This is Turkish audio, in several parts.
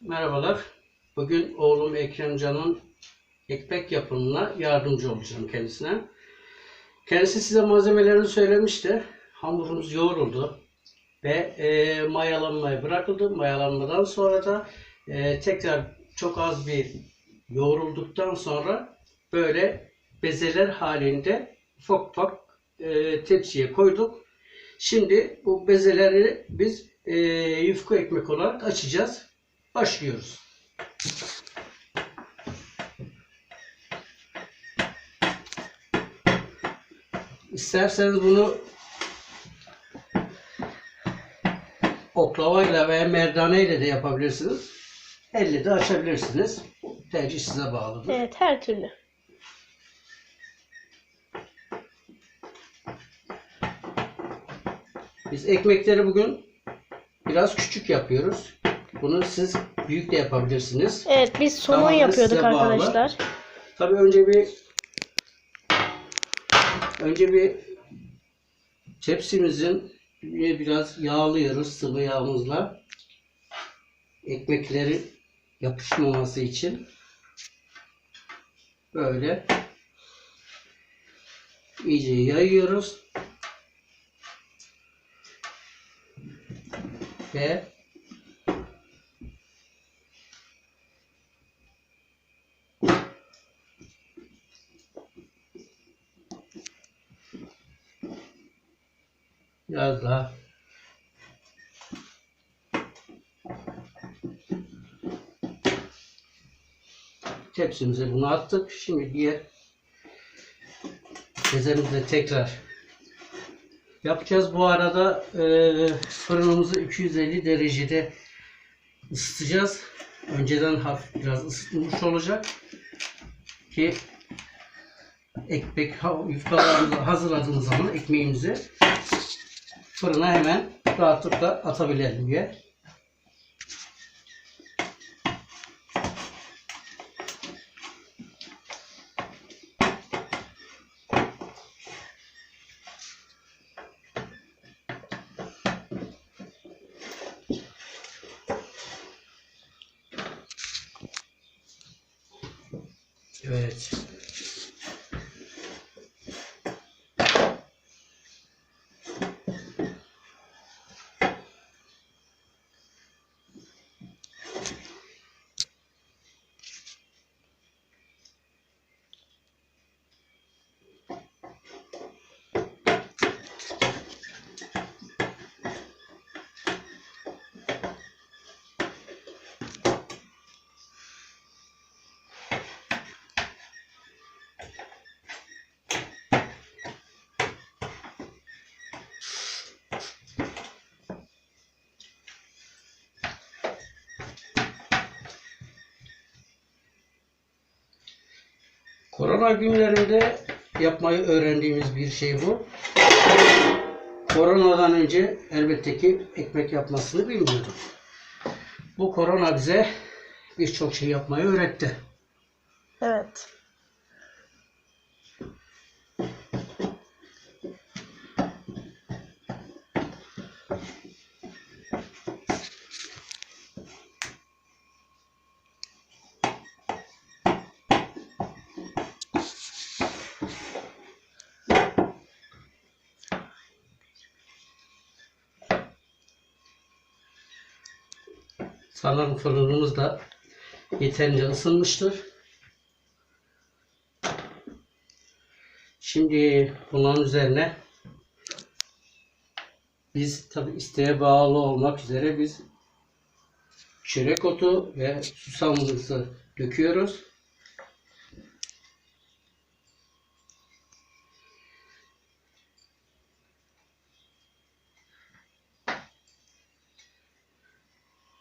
Merhabalar. Bugün oğlum Ekremcan'ın ekmek yapımına yardımcı olacağım kendisine. Kendisi size malzemelerini söylemişti. Hamurumuz yoğruldu ve e, mayalanmaya bırakıldı. Mayalanmadan sonra da e, tekrar çok az bir yoğrulduktan sonra böyle bezeler halinde ufak ufak e, tepsiye koyduk. Şimdi bu bezeleri biz e, yufka ekmek olarak açacağız. Başlıyoruz. İsterseniz bunu oklavayla veya merdaneyle de yapabilirsiniz. Elle de açabilirsiniz. Tercih size bağlıdır. Evet her türlü. Biz ekmekleri bugün biraz küçük yapıyoruz. Bunu siz büyük de yapabilirsiniz. Evet biz somon Tamamen yapıyorduk size bağlı. arkadaşlar. Tabii önce bir önce bir tepsimizin bir- biraz yağlıyoruz sıvı yağımızla. Ekmekleri yapışmaması için böyle iyice yayıyoruz. Ve biraz daha tepsimize bunu attık. Şimdi diğer bezemizi tekrar yapacağız. Bu arada e, fırınımızı 250 derecede ısıtacağız. Önceden hafif biraz ısıtılmış olacak ki ekmek yufkalarımızı hazırladığımız zaman ekmeğimizi fırına hemen rahatlıkla atabilelim diye. Evet. Korona günlerinde yapmayı öğrendiğimiz bir şey bu. Koronadan önce elbette ki ekmek yapmasını bilmiyorduk. Bu korona bize birçok şey yapmayı öğretti. Evet. Sanırım fırınımız da yeterince ısınmıştır. Şimdi bunların üzerine biz tabi isteğe bağlı olmak üzere biz çörek otu ve susamımızı döküyoruz.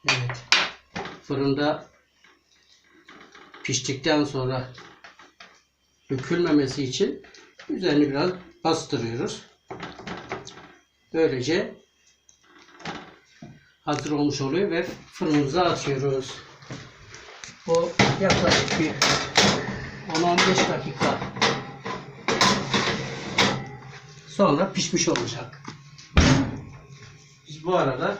Evet. Fırında piştikten sonra dökülmemesi için üzerini biraz bastırıyoruz. Böylece hazır olmuş oluyor ve fırınımıza atıyoruz. Bu yaklaşık bir 10-15 dakika sonra pişmiş olacak. Biz bu arada